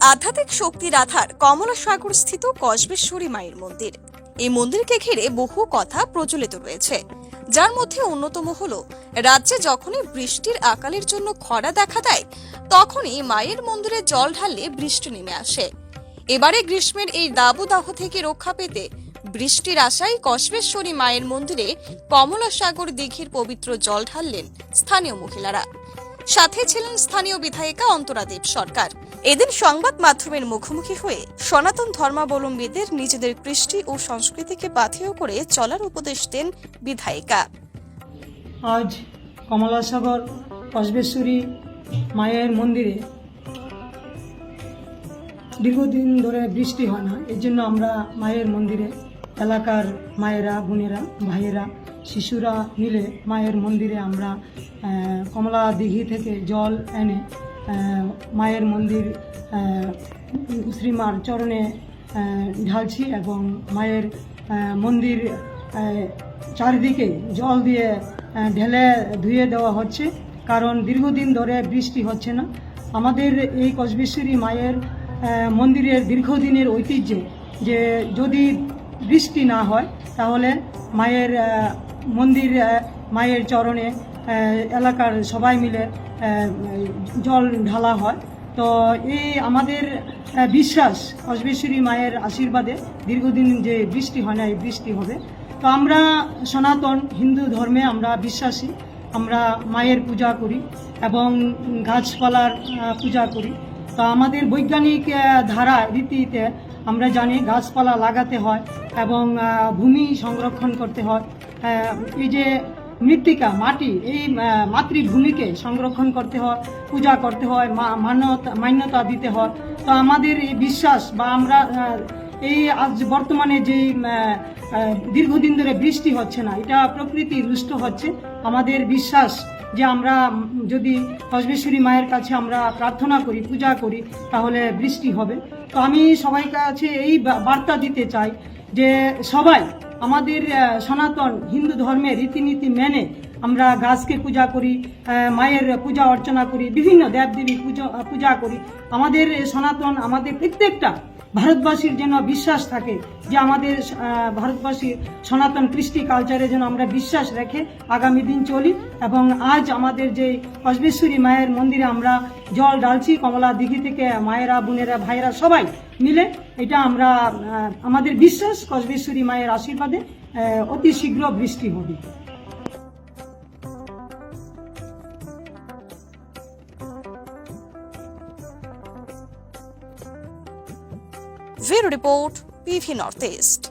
আধ্যাত্মিক শক্তির আধার কমলা সাগর স্থিত কসবেশ্বরী মায়ের মন্দির। এই মন্দিরকে ঘিরে বহু কথা প্রচলিত রয়েছে। যার মধ্যে অন্যতম হল, রাজ্যে যখনই বৃষ্টির আকালের জন্য খরা দেখা দেয়, তখনই মায়ের মন্দিরে জল ঢাললে বৃষ্টি নেমে আসে। এবারে গ্রীষ্মের এই দাবদাহ থেকে রক্ষা পেতে বৃষ্টির আশায় কসবেশ্বরী মায়ের মন্দিরে কমলা সাগর দিঘির পবিত্র জল ঢাললেন স্থানীয় মহিলারা। সাথে ছিলেন স্থানীয় বিধায়িকা অন্তরা দেব সরকার। এদিন সংবাদ মাধ্যমের মুখোমুখি হয়ে সনাতন ধর্মাবলম্বীদের নিজেদের কৃষ্টি ও সংস্কৃতিকে পাথেয় করে চলার উপদেশ দেন বিধায়িকা। আজ কমলাসাগর কসবেশ্বরী মায়ের মন্দিরে দীর্ঘদিন ধরে বৃষ্টি হয় না, এর জন্য আমরা মায়ের মন্দিরে, এলাকার মায়েরা, বোনেরা, ভাইয়েরা শিশুরা মিলে মায়ের মন্দিরে আমরা কমলা দিঘি থেকে জল এনে মায়ের মন্দির শ্রীমার চরণে ঢালছি এবং মায়ের মন্দির চারিদিকে জল দিয়ে ঢেলে ধুয়ে দেওয়া হচ্ছে। কারণ দীর্ঘদিন ধরে বৃষ্টি হচ্ছে না। আমাদের এই কসবেশ্বরী মায়ের মন্দিরের দীর্ঘদিনের ঐতিহ্য যে যদি বৃষ্টি না হয়, তাহলে মায়ের মন্দির মায়ের চরণে এলাকার সবাই মিলে জল ঢালা হয়। তো এই আমাদের বিশ্বাস কসবেশ্বরী মায়ের আশীর্বাদে দীর্ঘদিন যে বৃষ্টি হয় না, এই বৃষ্টি হবে। তো আমরা সনাতন হিন্দু ধর্মে আমরা বিশ্বাসী। আমরা মায়ের পূজা করি এবং গাছপালার পূজা করি। তো আমাদের বৈজ্ঞানিক ধারা, রীতিতে আমরা জানি গাছপালা লাগাতে হয় এবং ভূমি সংরক্ষণ করতে হয়। এই যে মৃত্তিকা, মাটি, এই মাতৃভূমিকে সংরক্ষণ করতে হয়, পূজা করতে হয় মান্যতা মান্যতা দিতে হয়। তো আমাদের এই বিশ্বাস বা আমরা এই আজ বর্তমানে যে দীর্ঘদিন ধরে বৃষ্টি হচ্ছে না, এটা প্রকৃতি রুষ্ট হচ্ছে। আমাদের বিশ্বাস যে আমরা যদি কসবেশ্বরী মায়ের কাছে আমরা প্রার্থনা করি, পূজা করি, তাহলে বৃষ্টি হবে। তো আমি সবাই কাছে এই বার্তা দিতে চাই যে সবাই আমাদের সনাতন হিন্দু ধর্মের রীতিনীতি মেনে আমরা গাছকে পূজা করি মায়ের পূজা অর্চনা করি, বিভিন্ন দেবদেবী পূজা পূজা করি। আমাদের সনাতন, আমাদের প্রত্যেকটা ভারতবাসীর যেন বিশ্বাস থাকে যে আমাদের ভারতবাসীর সনাতন কৃষ্টি কালচারে যেন আমরা বিশ্বাস রেখে আগামী দিন চলি এবং আজ আমাদের যে কসবেশ্বরী মায়ের মন্দিরে আমরা জল ডালছি কমলা দিঘি থেকে মায়েরা, বোনেরা, ভাইয়েরা সবাই মিলে, এটা আমরা আমাদের বিশ্বাস কসবেশ্বরী মায়ের আশীর্বাদে অতি শীঘ্র বৃষ্টি হবে। Bureau report PV north east.